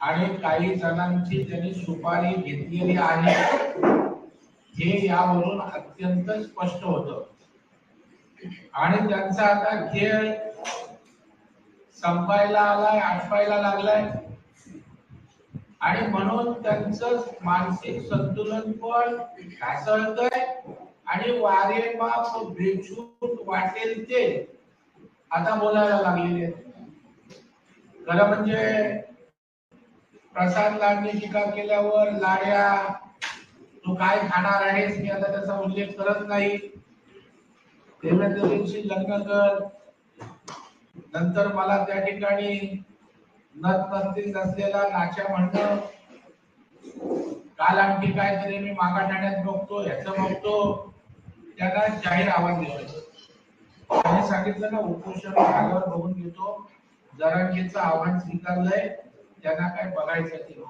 आणि काही जणांची त्यांनी सुपारी घेतलेली आहे. हे यावरून अत्यंत स्पष्ट होत. आणि त्यांचा आता खेळ संपायला आलाय आटपायला लागलाय. आणि म्हणून त्यांचं मानसिक संतुलन पण ढासळतंय आणि वारे माप बेछूट वाटेल ते आता बोलायला लागलेले आहेत. खरं म्हणजे प्रसाद लाडने टीका केल्यावर लाड्या तू काय खाणार आहेस? मी आता त्याचा उल्लेख करत नाही. देवेंद्रजींशी लग्न कर. नंतर मला त्या ठिकाणी नथ नसतील नसलेला नाच्या म्हणणं काल आणखी काहीतरी मी मागा ठाण्यात बघतो ह्याच बघतो. त्यांना जाहीर आवाज दिला त्यांनी सांगितलं ना उपोषण झाल्यावर बघून घेतो. जरांगीचं आव्हान स्वीकारलंय त्यांना काय बघायचं ते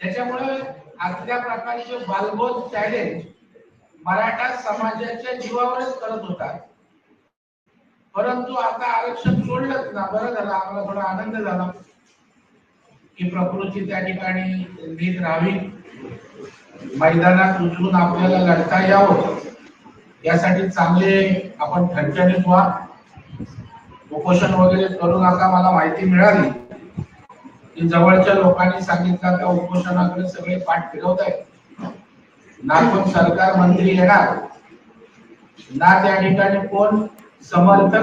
त्याच्यामुळे आतल्या प्रकारचे बालबोध चॅलेंज मराठा समाजाच्या जीवावरच करत होता परंतु आता आरक्षण सोडलंच ना बरं झालं आम्हाला थोडा आनंद झाला. की प्रकृती त्या ठिकाणी नीट राहावी. मैदानात उतरून आपल्याला लढता यावं. यासाठी चांगले आपण ठणठणीत व्हा. उपोषण वगैरे करू नका मला माहिती मिळाली. की जवळच्या लोकांनी सांगितलं का उपोषणाकडे सगळे पाठ फिरवत आहेत. ना कोण सरकार मंत्री येणार ना त्या ठिकाणी कोण समर्थक